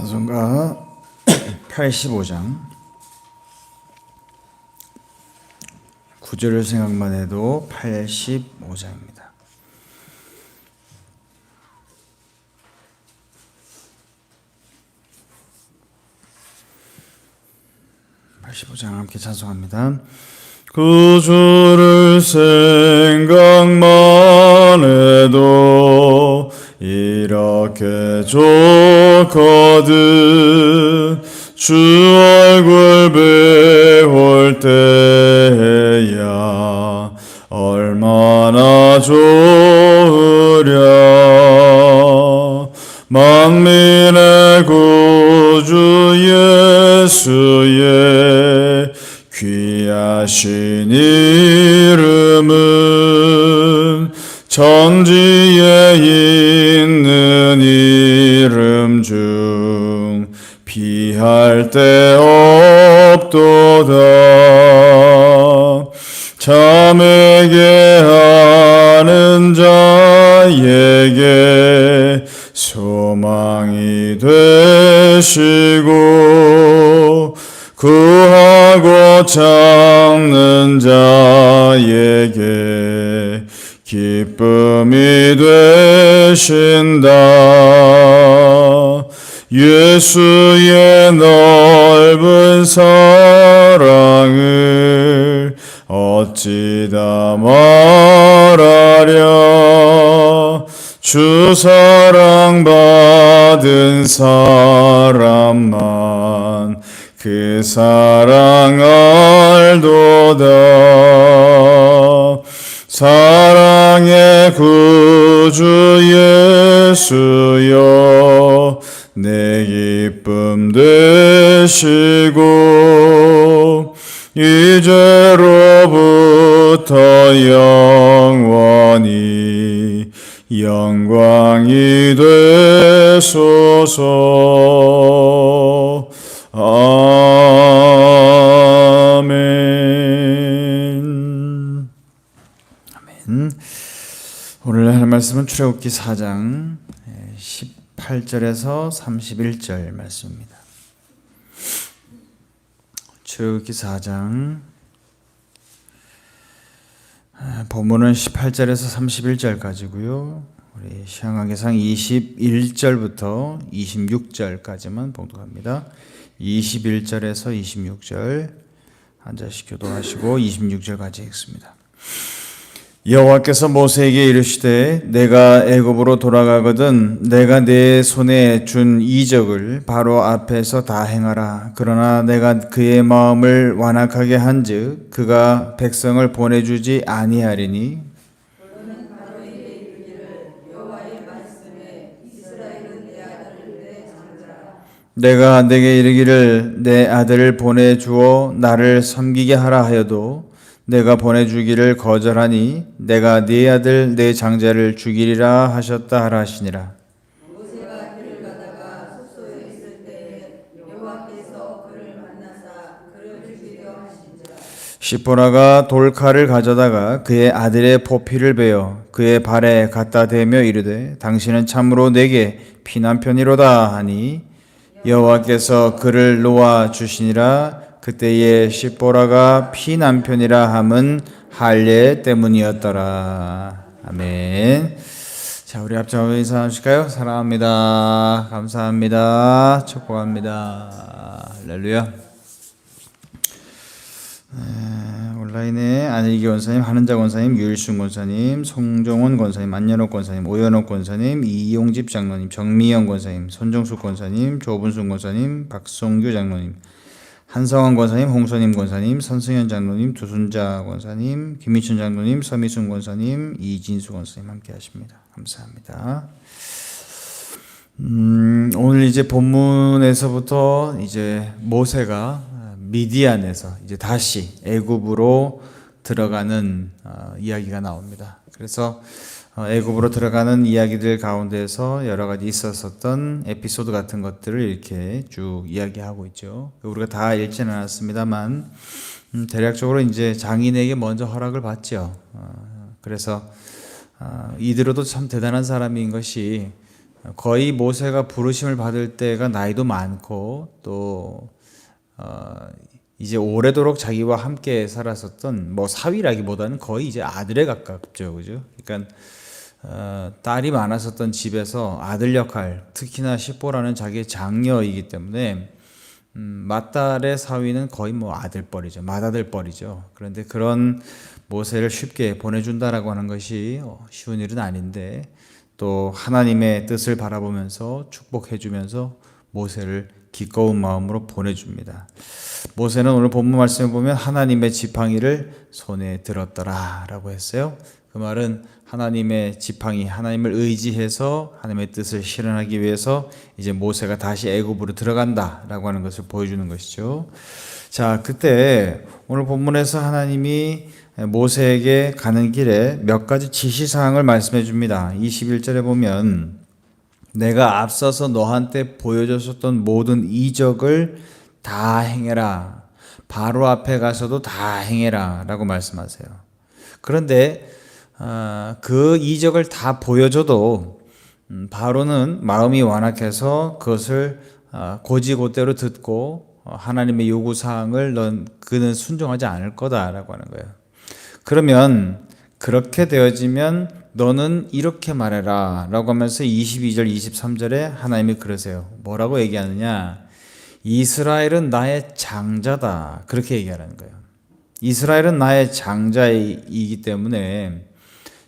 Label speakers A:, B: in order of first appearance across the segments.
A: 찬송가 85장 구절을 생각만 해도 85장입니다. (85장) 함께 찬송합니다. 그 주를 생각만 해도 이렇게 좋거든 주 얼굴 배울 때야 얼마나 좋으랴. 만민의 구주 예수의 귀하신 이름은 천지에 있 할데 없도다 참에게 하는 자에게 소망이 되시고 구하고 찾는 자에게 기쁨이 되신다. 예수의 넓은 사랑을 어찌 다 말하랴? 주 사랑 받은 사람만 그 사랑 알도다. 사랑의 구주 예수여 내 기쁨 되시고 이제로부터 영원히 영광이 되소서. 아멘. 아멘. 오늘 할 말씀은 출애굽기 4장 18절에서 31절 말씀입니다 출애굽기 4장 아, 본문은 18절에서 31절까지고요. 우리 시향학예상 21절부터 26절까지만 봉독합니다. 21절에서 26절 한 절씩 교도하시고 26절까지 읽습니다. 여호와께서 모세에게 이르시되 내가 애굽으로 돌아가거든 내가 내 손에 준 이적을 바로 앞에서 다 행하라. 그러나 내가 그의 마음을 완악하게 한즉 그가 백성을 보내 주지 아니하리니. 내가 내게 이르기를 내 아들을 보내 주어 나를 섬기게 하라 하여도 내가 보내주기를 거절하니 내가 네 아들 내 장자를 죽이리라 하셨다 하라 하시니라. 시포라가 돌칼을 가져다가 그의 아들의 포피를 베어 그의 발에 갖다 대며 이르되 당신은 참으로 내게 피난편이로다 하니 여호와께서 그를 놓아 주시니라 그때에 시보라가 피 남편이라 함은 할례 때문이었더라. 아멘. 자, 우리 앞장으로 인사하실까요? 사랑합니다. 감사합니다. 축복합니다. 할렐루야. 온라인에 안일기 권사님, 한은자 권사님, 유일순 권사님, 송정원 권사님, 안연옥 권사님, 오연옥 권사님, 이용집 장로님, 정미영 권사님, 손정숙 권사님, 조분순 권사님, 박성규 장로님, 한성환 권사님, 홍선임 권사님, 선승현 장로님, 두순자 권사님, 김희춘 장로님, 서미순 권사님, 이진수 권사님 함께 하십니다. 감사합니다. 음, 오늘 이제 본문에서부터 이제 모세가 미디안에서 이제 다시 애굽으로 들어가는 어, 이야기가 나옵니다. 그래서 어, 애굽으로 들어가는 이야기들 가운데서 여러 가지 있었었던 에피소드 같은 것들을 이렇게 쭉 이야기하고 있죠. 우리가 다 읽지는 않았습니다만 음, 대략적으로 이제 장인에게 먼저 허락을 받죠. 어, 그래서 어, 이대로도 참 대단한 사람인 것이 거의 모세가 부르심을 받을 때가 나이도 많고 또 어, 이제 오래도록 자기와 함께 살았었던 뭐 사위라기보다는 거의 이제 아들에 가깝죠, 그죠? 그러니까 어, 딸이 많았었던 집에서 아들 역할, 특히나 십보라는 자기의 장녀이기 때문에 음, 맏딸의 사위는 거의 뭐 아들뻘이죠, 맏아들뻘이죠. 그런데 그런 모세를 쉽게 보내준다라고 하는 것이 어, 쉬운 일은 아닌데 또 하나님의 뜻을 바라보면서 축복해주면서 모세를 기꺼운 마음으로 보내줍니다. 모세는 오늘 본문 말씀에 보면 하나님의 지팡이를 손에 들었더라 라고 했어요. 그 말은 하나님의 지팡이, 하나님을 의지해서 하나님의 뜻을 실현하기 위해서 이제 모세가 다시 애굽으로 들어간다라고 하는 것을 보여주는 것이죠. 자, 그때 오늘 본문에서 하나님이 모세에게 가는 길에 몇 가지 지시 사항을 말씀해 줍니다. 21절에 보면 내가 앞서서 너한테 보여줬었던 모든 이적을 다 행해라. 바로 앞에 가서도 다 행해라. 라고 말씀하세요. 그런데 어, 그 이적을 다 보여줘도 음, 바로는 마음이 완악해서 그것을 어, 고지고대로 듣고 어, 하나님의 요구 사항을 넌 그는 순종하지 않을 거다라고 하는 거예요. 그러면 그렇게 되어지면 너는 이렇게 말해라 라고 하면서 22절 23절에 하나님이 그러세요. 뭐라고 얘기하느냐? 이스라엘은 나의 장자다. 그렇게 얘기하라는 거예요. 이스라엘은 나의 장자이기 때문에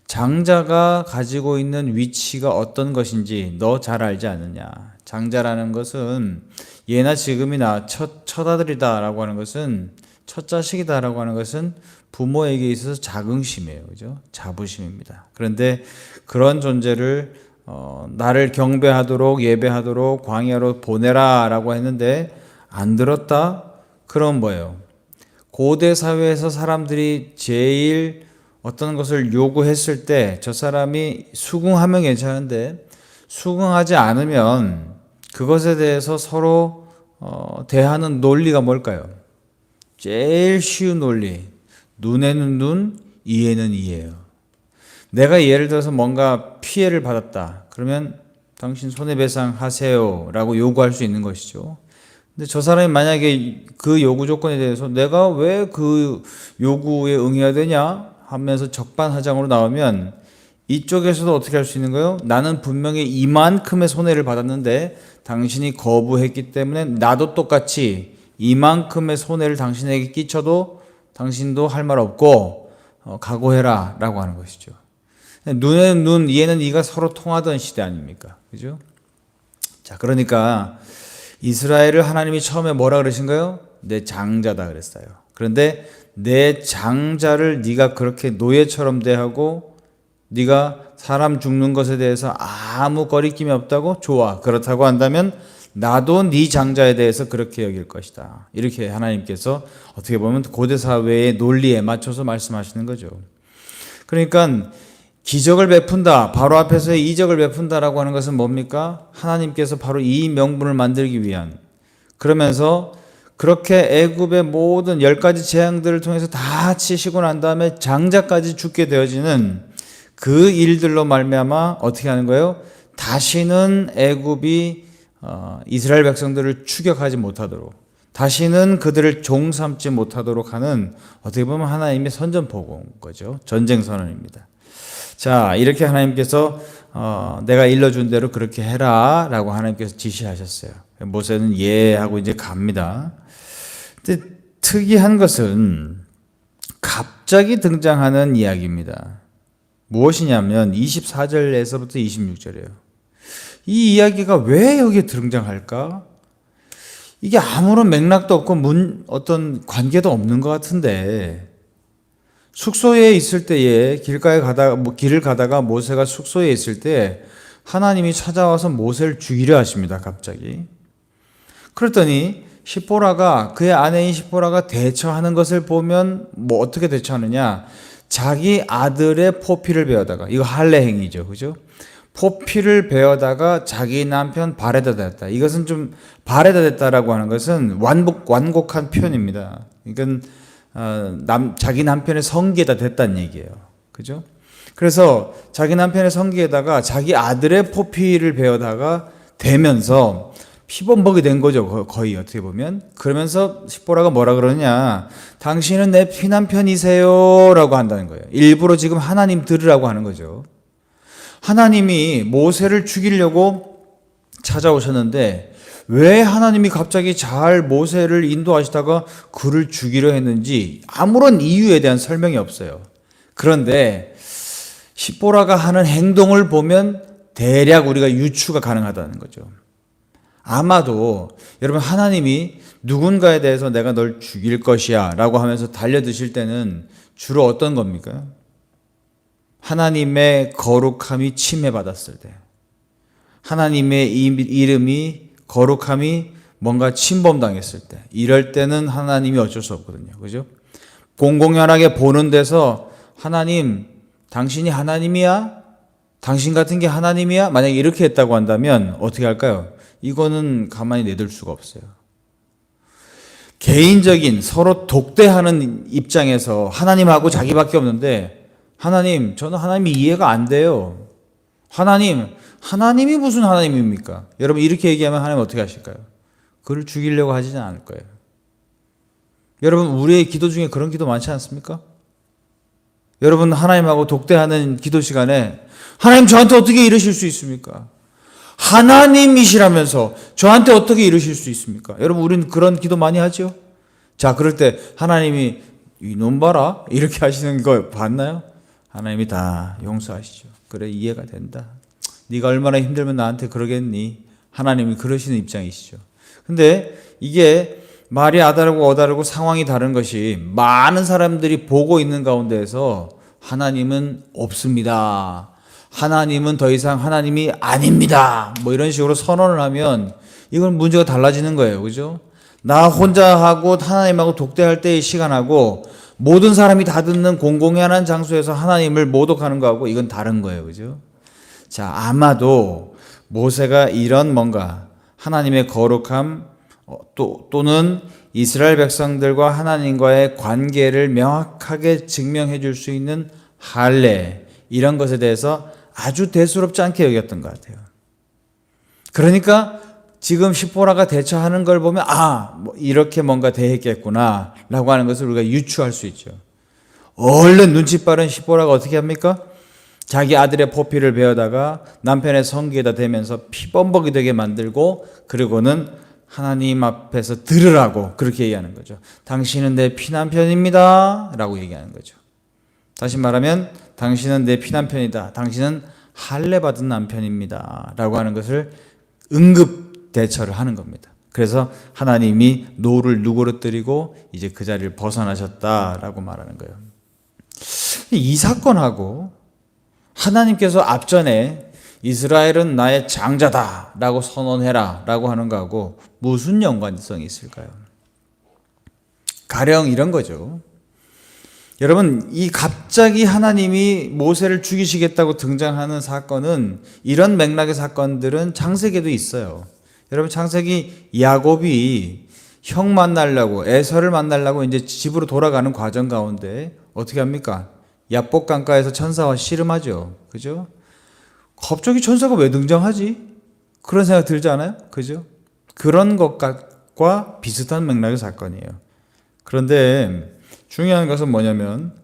A: 장자가 가지고 있는 위치가 어떤 것인지 너 잘 알지 않느냐. 장자라는 것은 예나 지금이나 첫, 첫 아들이다라고 하는 것은 첫 자식이다라고 하는 것은 부모에게 있어서 자긍심이에요. 그죠? 자부심입니다. 그런데 그런 존재를 어, 나를 경배하도록 예배하도록 광야로 보내라라고 했는데 안 들었다? 그럼 뭐예요? 고대 사회에서 사람들이 제일 어떤 것을 요구했을 때 저 사람이 수긍하면 괜찮은데 수긍하지 않으면 그것에 대해서 서로 어, 대하는 논리가 뭘까요? 제일 쉬운 논리. 눈에는 눈, 이에는 이예요. 내가 예를 들어서 뭔가 피해를 받았다. 그러면 당신 손해배상 하세요. 라고 요구할 수 있는 것이죠. 근데 저 사람이 만약에 그 요구 조건에 대해서 내가 왜 그 요구에 응해야 되냐 하면서 적반하장으로 나오면 이쪽에서도 어떻게 할 수 있는 거예요? 나는 분명히 이만큼의 손해를 받았는데 당신이 거부했기 때문에 나도 똑같이 이만큼의 손해를 당신에게 끼쳐도 당신도 할 말 없고 어, 각오해라 라고 하는 것이죠. 눈에는 눈, 이에는 이가 서로 통하던 시대 아닙니까? 그죠? 자, 그러니까 이스라엘을 하나님이 처음에 뭐라 그러신가요? 내 장자다 그랬어요. 그런데 내 장자를 네가 그렇게 노예처럼 대하고 네가 사람 죽는 것에 대해서 아무 거리낌이 없다고 좋아. 그렇다고 한다면 나도 네 장자에 대해서 그렇게 여길 것이다. 이렇게 하나님께서 어떻게 보면 고대 사회의 논리에 맞춰서 말씀하시는 거죠. 그러니까 기적을 베푼다. 바로 앞에서의 이적을 베푼다라고 하는 것은 뭡니까? 하나님께서 바로 이 명분을 만들기 위한 그러면서 그렇게 애굽의 모든 열 가지 재앙들을 통해서 다 치시고 난 다음에 장자까지 죽게 되어지는 그 일들로 말미암아 어떻게 하는 거예요? 다시는 애굽이 어, 이스라엘 백성들을 추격하지 못하도록 다시는 그들을 종 삼지 못하도록 하는 어떻게 보면 하나님의 선전포고인 거죠. 전쟁 선언입니다. 자, 이렇게 하나님께서 어, 내가 일러준 대로 그렇게 해라 라고 하나님께서 지시하셨어요. 모세는 예 하고 이제 갑니다. 근데 특이한 것은 갑자기 등장하는 이야기입니다. 무엇이냐면 24절에서부터 26절이에요. 이 이야기가 왜 여기에 등장할까? 이게 아무런 맥락도 없고 문, 어떤 관계도 없는 것 같은데 숙소에 있을 때에 길가에 가다가 뭐 길을 가다가 모세가 숙소에 있을 때 하나님이 찾아와서 모세를 죽이려 하십니다. 갑자기. 그랬더니 시보라가 그의 아내인 시보라가 대처하는 것을 보면 뭐 어떻게 대처하느냐? 자기 아들의 포피를 베어다가 이거 할례 행위죠. 그죠? 포피를 베어다가 자기 남편 발에다 댔다. 이것은 좀 발에다 댔다라고 하는 것은 완복 완곡한 표현입니다. 이건 어, 남 자기 남편의 성기에다 댔다는 얘기예요. 그죠? 그래서 자기 남편의 성기에다가 자기 아들의 포피를 베어다가 대면서 피범벅이 된 거죠. 거- 거의 어떻게 보면. 그러면서 십보라가 뭐라 그러냐. 당신은 내 피남편이세요. 라고 한다는 거예요. 일부러 지금 하나님 들으라고 하는 거죠. 하나님이 모세를 죽이려고 찾아오셨는데 왜 하나님이 갑자기 잘 모세를 인도하시다가 그를 죽이려 했는지 아무런 이유에 대한 설명이 없어요. 그런데 십보라가 하는 행동을 보면 대략 우리가 유추가 가능하다는 거죠. 아마도 여러분 하나님이 누군가에 대해서 내가 널 죽일 것이야 라고 하면서 달려드실 때는 주로 어떤 겁니까? 하나님의 거룩함이 침해받았을 때, 하나님의 이- 이름이 거룩함이 뭔가 침범당했을 때, 이럴 때는 하나님이 어쩔 수 없거든요. 그죠? 공공연하게 보는 데서 하나님, 당신이 하나님이야? 당신 같은 게 하나님이야? 만약에 이렇게 했다고 한다면 어떻게 할까요? 이거는 가만히 내둘 수가 없어요. 개인적인 서로 독대하는 입장에서 하나님하고 자기밖에 없는데 하나님, 저는 하나님이 이해가 안 돼요. 하나님, 하나님이 무슨 하나님입니까? 여러분 이렇게 얘기하면 하나님 어떻게 하실까요? 그를 죽이려고 하지는 않을 거예요. 여러분 우리의 기도 중에 그런 기도 많지 않습니까? 여러분 하나님하고 독대하는 기도 시간에 하나님 저한테 어떻게 이러실 수 있습니까? 하나님이시라면서 저한테 어떻게 이러실 수 있습니까? 여러분 우리는 그런 기도 많이 하죠. 자 그럴 때 하나님이 이놈 봐라 이렇게 하시는 거 봤나요? 하나님이 다 용서하시죠. 그래 이해가 된다. 네가 얼마나 힘들면 나한테 그러겠니? 하나님이 그러시는 입장이시죠. 근데 이게 말이 아다르고 어다르고 상황이 다른 것이 많은 사람들이 보고 있는 가운데에서 하나님은 없습니다. 하나님은 더 이상 하나님이 아닙니다. 뭐 이런 식으로 선언을 하면 이건 문제가 달라지는 거예요. 그죠? 나 혼자 하고 하나님하고 독대할 때의 시간하고 모든 사람이 다 듣는 공공연한 장소에서 하나님을 모독하는 거하고 이건 다른 거예요. 그죠? 자, 아마도 모세가 이런 뭔가 하나님의 거룩함 어, 또, 또는 이스라엘 백성들과 하나님과의 관계를 명확하게 증명해 줄 수 있는 할례 이런 것에 대해서 아주 대수롭지 않게 여겼던 것 같아요. 그러니까 지금 시포라가 대처하는 걸 보면 아, 뭐 이렇게 뭔가 대했겠구나라고 하는 것을 우리가 유추할 수 있죠. 얼른 눈치 빠른 시포라가 어떻게 합니까? 자기 아들의 포피를 베어다가 남편의 성기에다 대면서 피범벅이 되게 만들고 그리고는 하나님 앞에서 들으라고 그렇게 얘기하는 거죠. 당신은 내 피남편입니다. 라고 얘기하는 거죠. 다시 말하면 당신은 내 피남편이다. 당신은 할례 받은 남편입니다. 라고 하는 것을 응급 대처를 하는 겁니다. 그래서 하나님이 노를 누그러뜨리고 이제 그 자리를 벗어나셨다라고 말하는 거예요. 이 사건하고 하나님께서 앞전에 이스라엘은 나의 장자다 라고 선언해라 라고 하는 거하고 무슨 연관성이 있을까요? 가령 이런 거죠. 여러분, 이 갑자기 하나님이 모세를 죽이시겠다고 등장하는 사건은 이런 맥락의 사건들은 창세기에도 있어요. 여러분, 창세기 야곱이 형 만나려고 에서를 만나려고 이제 집으로 돌아가는 과정 가운데 어떻게 합니까? 야복 강가에서 천사와 씨름하죠. 그죠? 갑자기 천사가 왜 등장하지? 그런 생각 들지 않아요? 그죠? 그런 것과 비슷한 맥락의 사건이에요. 그런데 중요한 것은 뭐냐면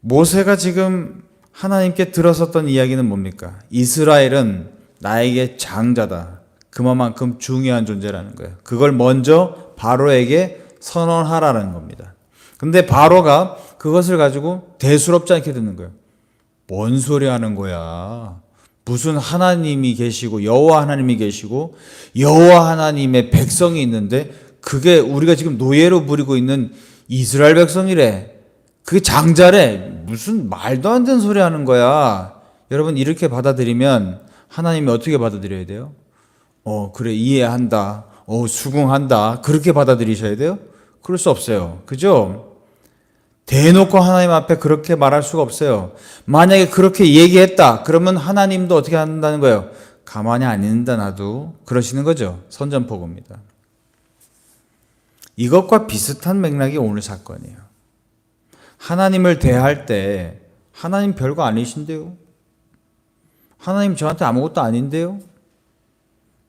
A: 모세가 지금 하나님께 들었었던 이야기는 뭡니까? 이스라엘은 나에게 장자다. 그만큼 중요한 존재라는 거예요. 그걸 먼저 바로에게 선언하라는 겁니다. 근데 바로가 그것을 가지고 대수롭지 않게 듣는 거예요. 뭔 소리 하는 거야? 무슨 하나님이 계시고 여호와 하나님이 계시고 여호와 하나님의 백성이 있는데 그게 우리가 지금 노예로 부리고 있는 이스라엘 백성이래. 그게 장자래. 무슨 말도 안 되는 소리 하는 거야. 여러분 이렇게 받아들이면 하나님이 어떻게 받아들여야 돼요? 어, 그래 이해한다. 어, 수긍한다. 그렇게 받아들이셔야 돼요? 그럴 수 없어요. 그죠? 대놓고 하나님 앞에 그렇게 말할 수가 없어요. 만약에 그렇게 얘기했다. 그러면 하나님도 어떻게 한다는 거예요? 가만히 안 있는다 나도. 그러시는 거죠. 선전포고입니다. 이것과 비슷한 맥락이 오늘 사건이에요. 하나님을 대할 때 하나님 별거 아니신데요. 하나님 저한테 아무것도 아닌데요.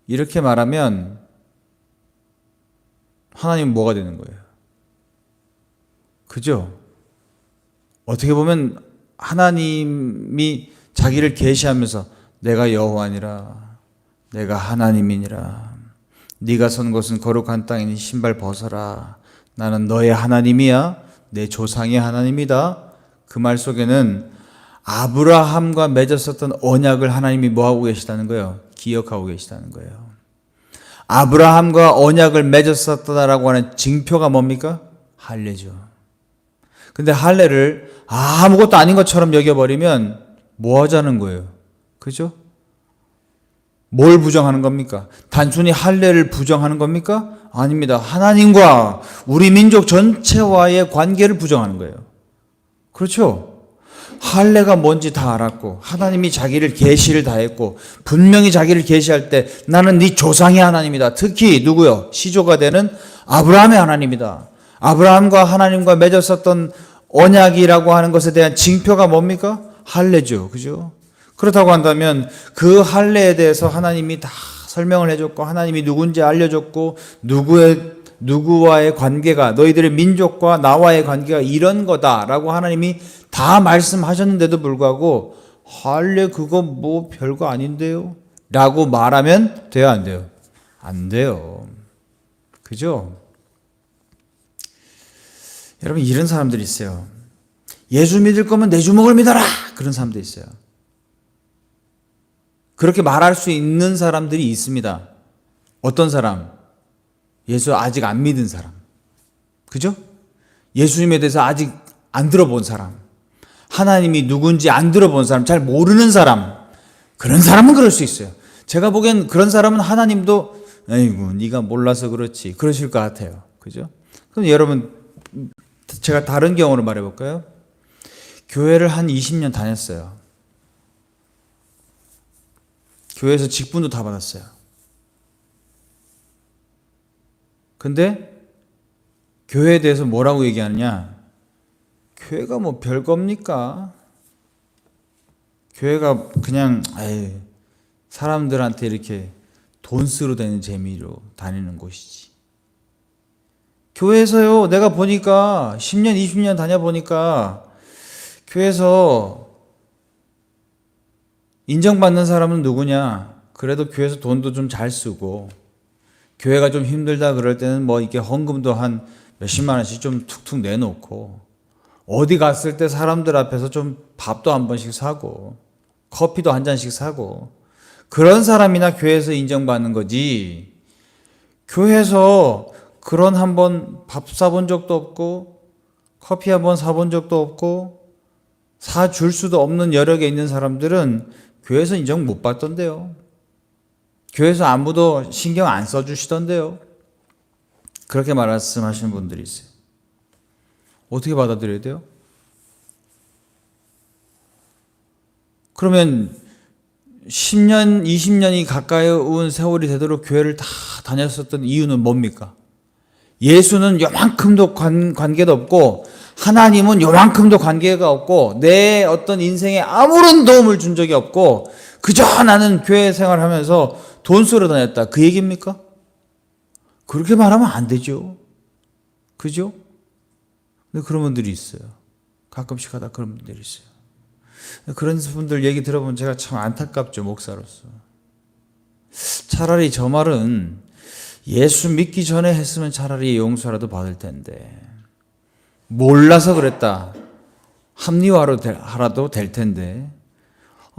A: 이렇게 말하면 하나님 뭐가 되는 거예요? 그죠? 어떻게 보면 하나님이 자기를 계시하면서 내가 여호와니라 내가 하나님이니라 네가 선 곳은 거룩한 땅이니 신발 벗어라 나는 너의 하나님이야 내 조상의 하나님이다 그 말 속에는 아브라함과 맺었었던 언약을 하나님이 뭐하고 계시다는 거예요 기억하고 계시다는 거예요 아브라함과 언약을 맺었었다라고 하는 징표가 뭡니까 할례죠 근데 할례를 아무것도 아닌 것처럼 여겨버리면 뭐 하자는 거예요? 그죠? 뭘 부정하는 겁니까? 단순히 할례를 부정하는 겁니까? 아닙니다. 하나님과 우리 민족 전체와의 관계를 부정하는 거예요. 그렇죠? 할례가 뭔지 다 알았고 하나님이 자기를 계시를 다 했고 분명히 자기를 계시할 때 나는 네 조상의 하나님이다. 특히 누구요? 시조가 되는 아브라함의 하나님이다. 아브라함과 하나님과 맺었었던 언약이라고 하는 것에 대한 징표가 뭡니까? 할례죠. 그죠? 그렇다고 한다면 그 할례에 대해서 하나님이 다 설명을 해줬고 하나님이 누군지 알려줬고 누구의 누구와의 관계가 너희들의 민족과 나와의 관계가 이런 거다라고 하나님이 다 말씀하셨는데도 불구하고 할례 그거 뭐 별거 아닌데요? 라고 말하면 돼요 안 돼요? 안 돼요. 그죠? 여러분 이런 사람들이 있어요. 예수 믿을 거면 내 주먹을 믿어라. 그런 사람도 있어요. 그렇게 말할 수 있는 사람들이 있습니다. 어떤 사람? 예수 아직 안 믿은 사람. 그죠? 예수님에 대해서 아직 안 들어본 사람. 하나님이 누군지 안 들어본 사람, 잘 모르는 사람. 그런 사람은 그럴 수 있어요. 제가 보기엔 그런 사람은 하나님도 아이고 네가 몰라서 그렇지 그러실 것 같아요. 그죠? 그럼 여러분 제가 다른 경우로 말해 볼까요? 교회를 한 20년 다녔어요. 교회에서 직분도 다 받았어요. 근데 교회에 대해서 뭐라고 얘기하느냐? 교회가 뭐 별겁니까? 교회가 그냥 에이, 사람들한테 이렇게 돈 쓰러 다니는 재미로 다니는 곳이지. 교회에서요, 내가 보니까 10년, 20년 다녀보니까 교회에서 인정받는 사람은 누구냐? 그래도 교회에서 돈도 좀 잘 쓰고, 교회가 좀 힘들다 그럴 때는 뭐 이렇게 헌금도 한 몇십만 원씩 좀 툭툭 내놓고, 어디 갔을 때 사람들 앞에서 좀 밥도 한 번씩 사고, 커피도 한 잔씩 사고, 그런 사람이나 교회에서 인정받는 거지, 교회에서 그런 한 번 밥 사본 적도 없고, 커피 한 번 사본 적도 없고, 사줄 수도 없는 여력에 있는 사람들은 교회에서 인정 못 받던데요. 교회에서 아무도 신경 안 써주시던데요. 그렇게 말씀하시는 분들이 있어요. 어떻게 받아들여야 돼요? 그러면 10년, 20년이 가까이 온 세월이 되도록 교회를 다 다녔었던 이유는 뭡니까? 예수는 요만큼도 관, 관계도 없고 하나님은 요만큼도 관계가 없고 내 어떤 인생에 아무런 도움을 준 적이 없고 그저 나는 교회 생활하면서 돈 쓰러 다녔다. 그 얘기입니까? 그렇게 말하면 안 되죠. 그죠? 근데 그런 분들이 있어요. 가끔씩 하다 그런 분들이 있어요. 그런 분들 얘기 들어보면 제가 참 안타깝죠, 목사로서. 차라리 저 말은 예수 믿기 전에 했으면 차라리 용서라도 받을 텐데. 몰라서 그랬다. 합리화로 하라도 될 텐데.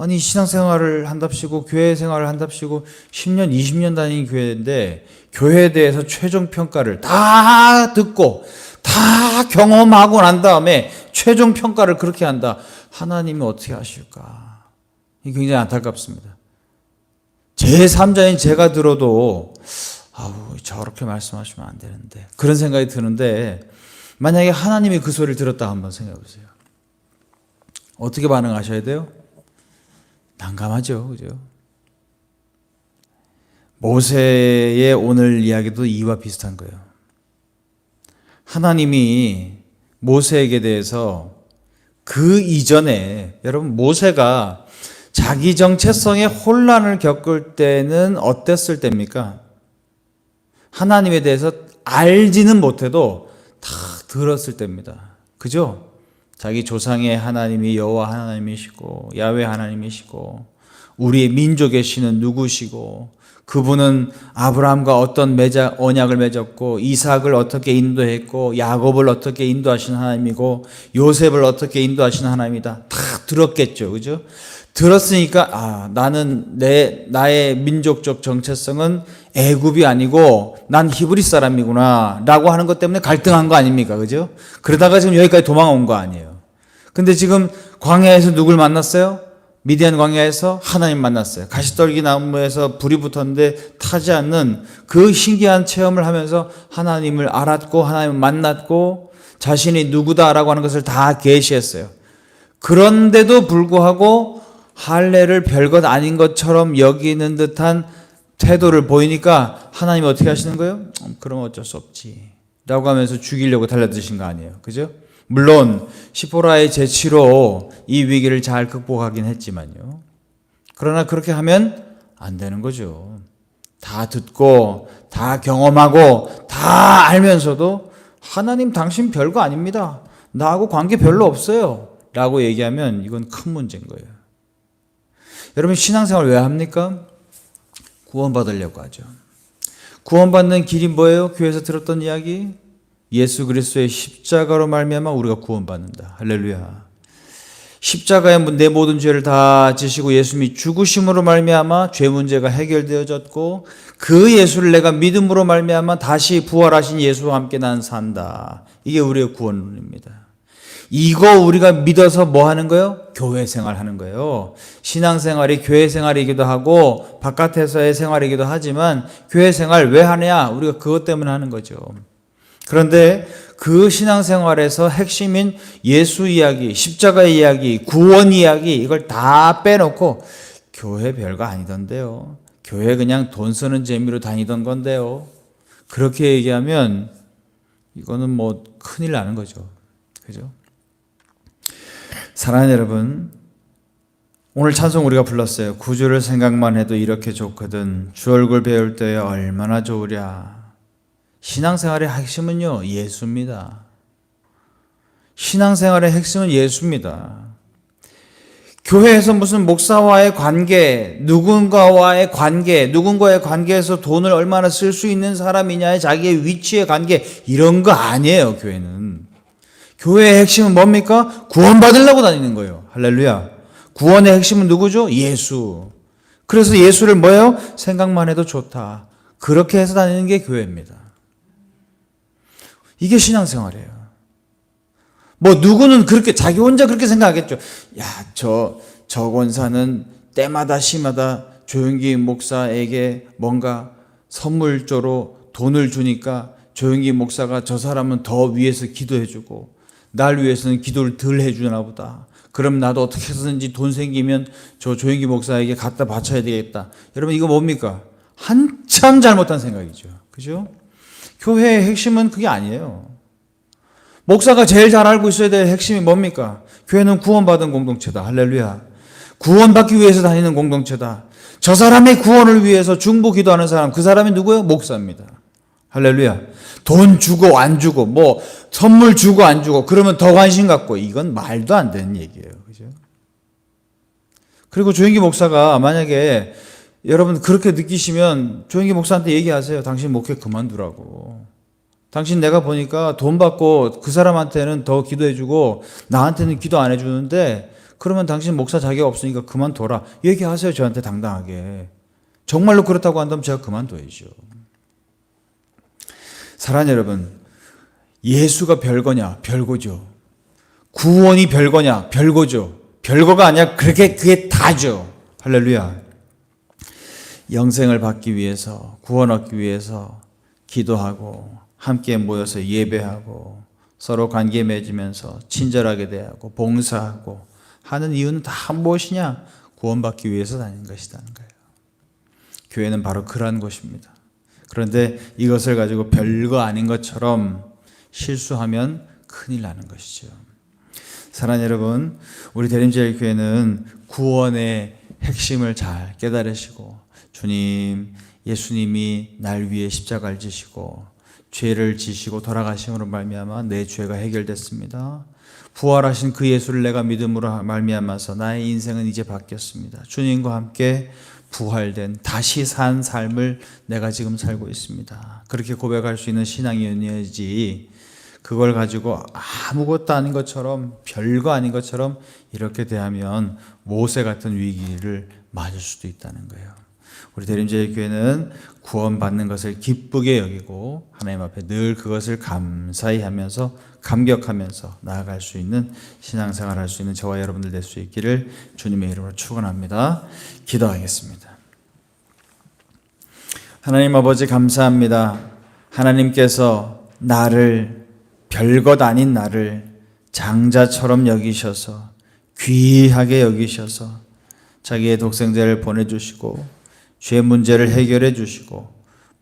A: 아니, 신앙생활을 한답시고, 교회 생활을 한답시고, 10년, 20년 다닌 교회인데, 교회에 대해서 최종 평가를 다 듣고, 다 경험하고 난 다음에 최종 평가를 그렇게 한다. 하나님이 어떻게 하실까? 이게 굉장히 안타깝습니다. 제3자인 제가 들어도, 아우, 저렇게 말씀하시면 안 되는데. 그런 생각이 드는데, 만약에 하나님이 그 소리를 들었다 한번 생각해 보세요. 어떻게 반응하셔야 돼요? 난감하죠. 그죠? 모세의 오늘 이야기도 이와 비슷한 거예요. 하나님이 모세에게 대해서 그 이전에 여러분 모세가 자기 정체성의 혼란을 겪을 때는 어땠을 때입니까? 하나님에 대해서 알지는 못해도 다 들었을 때입니다. 그죠? 자기 조상의 하나님이 여호와 하나님이시고 야훼 하나님이시고 우리의 민족의 신은 누구시고 그분은 아브라함과 어떤 매자, 언약을 맺었고 이삭을 어떻게 인도했고 야곱을 어떻게 인도하신 하나님이고 요셉을 어떻게 인도하신 하나님이다. 다 들었겠죠. 그죠? 들었으니까 아, 나는 내 나의 민족적 정체성은 애굽이 아니고 난 히브리 사람이구나라고 하는 것 때문에 갈등한 거 아닙니까? 그죠? 그러다가 지금 여기까지 도망온 거 아니에요. 근데 지금 광야에서 누굴 만났어요? 미디안 광야에서 하나님 만났어요. 가시떨기 나무에서 불이 붙었는데 타지 않는 그 신기한 체험을 하면서 하나님을 알았고 하나님을 만났고 자신이 누구다라고 하는 것을 다 계시했어요. 그런데도 불구하고 할례를 별것 아닌 것처럼 여기는 듯한 태도를 보이니까 하나님이 어떻게 하시는 거예요? 음, 그럼 어쩔 수 없지. 라고 하면서 죽이려고 달려드신 거 아니에요. 그죠? 물론 시포라의 재치로 이 위기를 잘 극복하긴 했지만요. 그러나 그렇게 하면 안 되는 거죠. 다 듣고 다 경험하고 다 알면서도 하나님 당신 별거 아닙니다. 나하고 관계 별로 없어요. 라고 얘기하면 이건 큰 문제인 거예요. 여러분 신앙생활 왜 합니까? 구원받으려고 하죠. 구원받는 길이 뭐예요? 교회에서 들었던 이야기? 예수 그리스도의 십자가로 말미암아 우리가 구원받는다. 할렐루야. 십자가에 내 모든 죄를 다 지시고 예수님이 죽으심으로 말미암아 죄 문제가 해결되어졌고 그 예수를 내가 믿음으로 말미암아 다시 부활하신 예수와 함께 난 산다. 이게 우리의 구원론입니다. 이거 우리가 믿어서 뭐 하는 거예요? 교회 생활 하는 거예요. 신앙 생활이 교회 생활이기도 하고 바깥에서의 생활이기도 하지만 교회 생활 왜 하냐? 우리가 그것 때문에 하는 거죠. 그런데 그 신앙생활에서 핵심인 예수 이야기, 십자가 이야기, 구원 이야기 이걸 다 빼놓고 교회 별거 아니던데요. 교회 그냥 돈 쓰는 재미로 다니던 건데요. 그렇게 얘기하면 이거는 뭐 큰일 나는 거죠. 그죠? 사랑하는 여러분, 오늘 찬송 우리가 불렀어요. 구주를 생각만 해도 이렇게 좋거든. 주 얼굴 배울 때 얼마나 좋으랴. 신앙생활의 핵심은요, 예수입니다. 신앙생활의 핵심은 예수입니다. 교회에서 무슨 목사와의 관계, 누군가와의 관계, 누군가의 관계에서 돈을 얼마나 쓸 수 있는 사람이냐의 자기의 위치의 관계, 이런 거 아니에요, 교회는. 교회의 핵심은 뭡니까? 구원받으려고 다니는 거예요. 할렐루야. 구원의 핵심은 누구죠? 예수. 그래서 예수를 뭐예요? 생각만 해도 좋다. 그렇게 해서 다니는 게 교회입니다. 이게 신앙생활이에요. 뭐 누구는 그렇게 자기 혼자 그렇게 생각하겠죠. 야, 저, 저 권사는 때마다 시마다 조용기 목사에게 뭔가 선물조로 돈을 주니까 조용기 목사가 저 사람은 더 위해서 기도해 주고 날 위해서는 기도를 덜 해 주나 보다. 그럼 나도 어떻게 해서든지 돈 생기면 저 조용기 목사에게 갖다 바쳐야 되겠다. 여러분 이거 뭡니까? 한참 잘못한 생각이죠. 그죠? 교회의 핵심은 그게 아니에요. 목사가 제일 잘 알고 있어야 될 핵심이 뭡니까? 교회는 구원받은 공동체다. 할렐루야. 구원받기 위해서 다니는 공동체다. 저 사람의 구원을 위해서 중보 기도하는 사람, 그 사람이 누구예요? 목사입니다. 할렐루야. 돈 주고 안 주고, 뭐, 선물 주고 안 주고, 그러면 더 관심 갖고, 이건 말도 안 되는 얘기예요. 그죠? 그리고 조영기 목사가 만약에 여러분 그렇게 느끼시면 조영기 목사한테 얘기하세요. 당신 목회 그만두라고. 당신 내가 보니까 돈 받고 그 사람한테는 더 기도해주고 나한테는 기도 안 해주는데 그러면 당신 목사 자격 없으니까 그만둬라. 얘기하세요. 저한테 당당하게. 정말로 그렇다고 한다면 제가 그만둬야죠. 사랑하는 여러분, 예수가 별거냐? 별거죠. 구원이 별거냐? 별거죠. 별거가 아니야. 그렇게 그게 다죠. 할렐루야. 영생을 받기 위해서, 구원 얻기 위해서 기도하고, 함께 모여서 예배하고, 서로 관계 맺으면서 친절하게 대하고, 봉사하고, 하는 이유는 다 무엇이냐? 구원받기 위해서 다니는 것이라는 거예요. 교회는 바로 그러한 것입니다. 그런데 이것을 가지고 별거 아닌 것처럼 실수하면 큰일 나는 것이죠. 사랑하는 여러분, 우리 대림제일 교회는 구원의 핵심을 잘 깨달으시고 주님, 예수님이 날 위해 십자가를 지시고 죄를 지시고 돌아가심으로 말미암아 내 죄가 해결됐습니다. 부활하신 그 예수를 내가 믿음으로 말미암아서 나의 인생은 이제 바뀌었습니다. 주님과 함께 부활된 다시 산 삶을 내가 지금 살고 있습니다. 그렇게 고백할 수 있는 신앙이어야지 그걸 가지고 아무것도 아닌 것처럼 별거 아닌 것처럼 이렇게 대하면 모세 같은 위기를 맞을 수도 있다는 거예요. 우리 대림제일 교회는 구원받는 것을 기쁘게 여기고 하나님 앞에 늘 그것을 감사히 하면서 감격하면서 나아갈 수 있는 신앙생활 할 수 있는 저와 여러분들 될 수 있기를 주님의 이름으로 축원합니다. 기도하겠습니다. 하나님 아버지 감사합니다. 하나님께서 나를 별것 아닌 나를 장자처럼 여기셔서 귀하게 여기셔서 자기의 독생자를 보내주시고 죄 문제를 해결해 주시고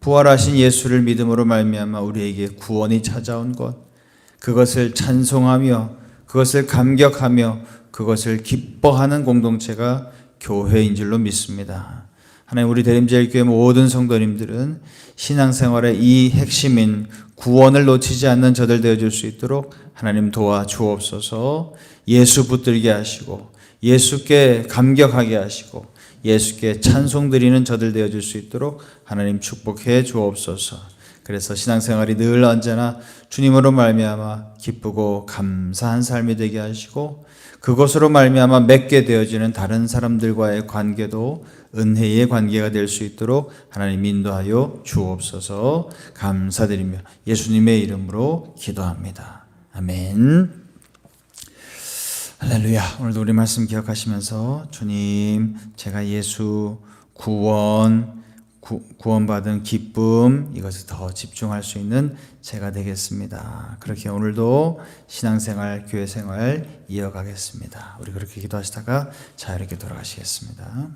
A: 부활하신 예수를 믿음으로 말미암아 우리에게 구원이 찾아온 것 그것을 찬송하며 그것을 감격하며 그것을 기뻐하는 공동체가 교회인 줄로 믿습니다. 하나님 우리 대림제일교회 모든 성도님들은 신앙생활의 이 핵심인 구원을 놓치지 않는 저들 되어줄 수 있도록 하나님 도와 주옵소서 예수 붙들게 하시고 예수께 감격하게 하시고 예수께 찬송 드리는 저들 되어줄 수 있도록 하나님 축복해 주옵소서. 그래서 신앙생활이 늘 언제나 주님으로 말미암아 기쁘고 감사한 삶이 되게 하시고 그것으로 말미암아 맺게 되어지는 다른 사람들과의 관계도 은혜의 관계가 될 수 있도록 하나님 인도하여 주옵소서 감사드리며 예수님의 이름으로 기도합니다. 아멘. 할렐루야. 오늘도 우리 말씀 기억하시면서 주님, 제가 예수 구원, 구, 구원받은 기쁨 이것에 더 집중할 수 있는 제가 되겠습니다. 그렇게 오늘도 신앙생활, 교회생활 이어가겠습니다. 우리 그렇게 기도하시다가 자유롭게 돌아가시겠습니다.